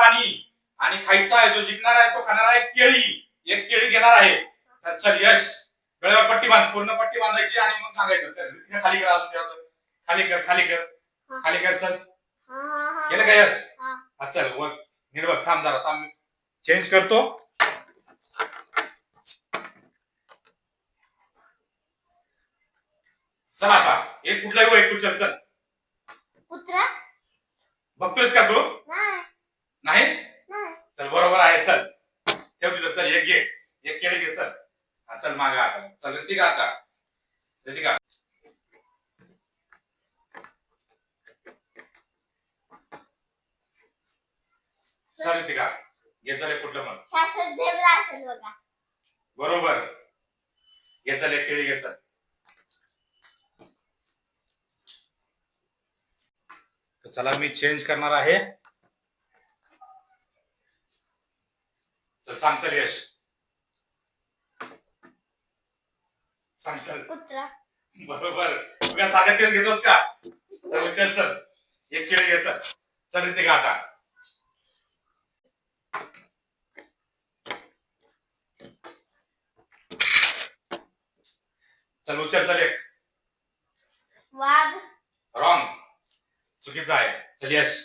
प्राणी आणि खायचा आहे जो जिंकणार आहे तो खाणार आहे केळी. एक केळी घेणार आहे. चल यश. गळ्यावर पट्टी बांध पूर्ण पट्टी बांधायची आणि मग सांगायचं. खाली कर अजून. खाली कर खाली कर. खाली कर चल. केलं का यश? हा. हा चल वर. निर्भर थांब जरा थांब. चेंज करतो. चल आता. एक कुठला एक कुठचा चल बघतोयस का तू नाही नाही नाही चल बरोबर आहे चल ठेव तिथं चल एक घे एक केळी घे चल हा चल मागे आता. चल ऋतिका आता. ऋतिका चल ऋतिका घे चल एक कुठलं मग. ह्याचं झेब्रा असेल बघा. बरोबर. घे चल एक केळी घे चल. तर चला मी चेंज करणार आहे. चल सांग चल यश. कुत्रा. बरोबर. तू काय साध्या तेच घेतोस का? चल चल चल. एक केळी घे चल. चल इथे का आता. चल उचल चल एक. वाघ. रॉंग चुकीचं आहे. चल यश.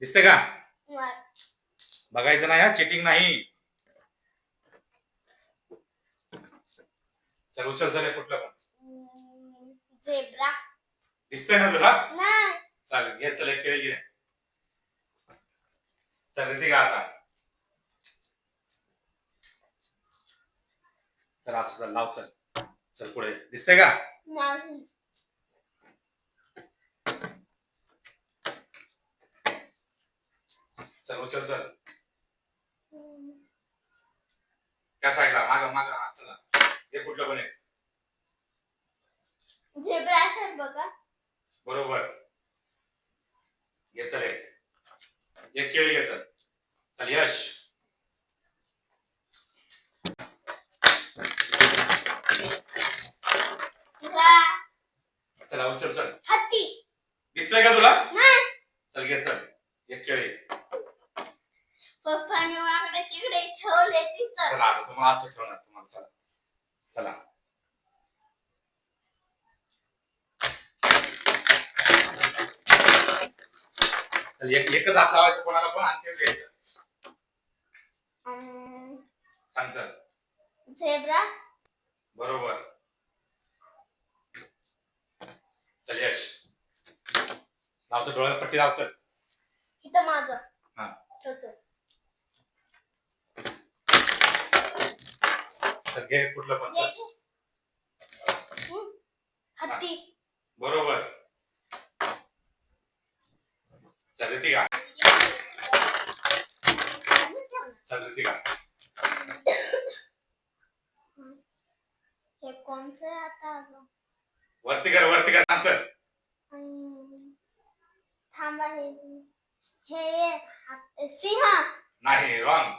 दिसते का? बघायचं नाही हा. चिटिंग नाही. चल उचल चल हे कुठलं पण. झेब्रा दिसतंय ना तुला? नाही. चालेल घे चल एक केळी घे. चल रिती का आता. चल असं चल लाव चल. चल पुढे. दिसतंय का? नाही. चल उचल चल. त्या साईडला माग माग. हा चला. हे कुठलं पण झेब्रा बघा. बरोबर. घे चल एक. एक केळी घे चल. चल यश. चला उचल चल. हत्ती. दिसतंय का तुला? नाही. चल घे चल. एक केळी. पप्पाने वाकडे तिकडे ठेवले तिथं. चला आता तुम्हाला असं ठेवणार. चला. चल, एक एकच हात लावायचं कोणाला पण आणि तेच घ्यायचं. सांग चल. झेब्रा? बरोबर. चल यश. लावतो डोळ्यात पट्टी लाव चल. इथं माझं हा. ठेवतो. घे कुठलं पण हत्ती. बरोबर. चल ऋतिका चल ऋतिका हे कोणचं आहे आता? वरती कर वरती कर हम्म, थांबा हे. हे सिंह. नाही रॉंग.